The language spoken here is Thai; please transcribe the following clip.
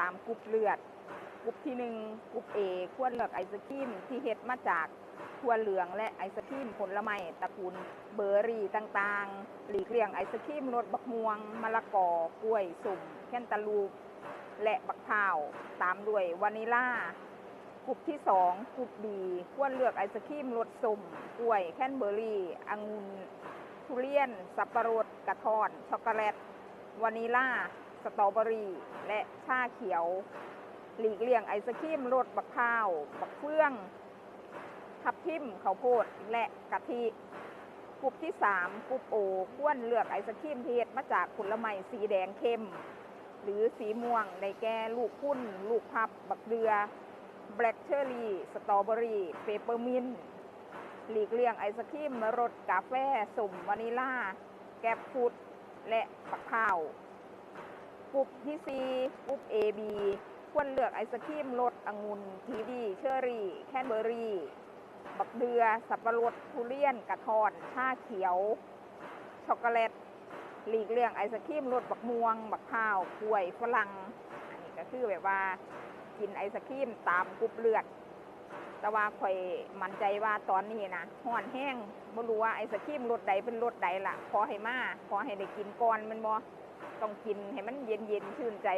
ตามกรุ๊ปเลือดกรุ๊ปที่หนึ่งกรุ๊ปเอควเลือกไอศครีมที่เฮ็ดมาจากถั่วเหลืองและไอศครีมผลไม้ตระกูลเบอร์รี่ต่างๆ หลีกเลี่ยงไอศครีมรสบักม่วง มะละกอกล้วยสุ่มแคนตาลูป และบักพร้าวตามด้วยวานิลากลุ่มที่สองกลุ่มบีควรเลือกไอศครีมรสส้มกล้วยแคนเบอร์รี่องุ่นทุเรียน สับปะรดกระท้อน ช็อกโกแลตวานิลา สตรอเบอรี่และชาเขียว หลีกเลี่ยงไอศครีมรสบักพร้าว บักเฟื่อง ทับทิมข้าวโพดและกะทิกลุ่มที่ 3กลุ่มโอควรเลือกไอศครีมที่เฮ็ดมาจากผลไม้สีแดงเข้ม หรือสีม่วงในแก่ลูกพุ่น ลูกพับ บักเดือแบล็คเชอร์รี่สตรอเบอรี่เปเปอร์มินต์หลีกเลี่ยงไอศครีมรสกาแฟสุ่มวานิลา แกบฟูดและบักพร้าว กลุ่มที่4กลุ่ม AB ควรเลือกไอศครีมรสองุ่นทีดีเชอร์รี่ แคนเบอร์รี่ บักเดือ สับปะรดทุเรียน กระทอนชาเขียว ช็อกโกแลต หลีกเลี่ยงไอศครีมรสบักม่วง บักข้าวกล้วยฝรั่ง อันนี้ก็คือแบบว่ากินไอศครีมตามกรุ๊ปเลือด แต่ว่าข่อยมั่นใจว่าตอนนี้นะห่อนแห้งไม่รู้ว่าไอ้สกีมรสใดเป็นรสใดล่ะขอให้มาขอให้ได้กินก่อนมันบ่ต้องกินให้มันเย็นเย็นชื่นใจ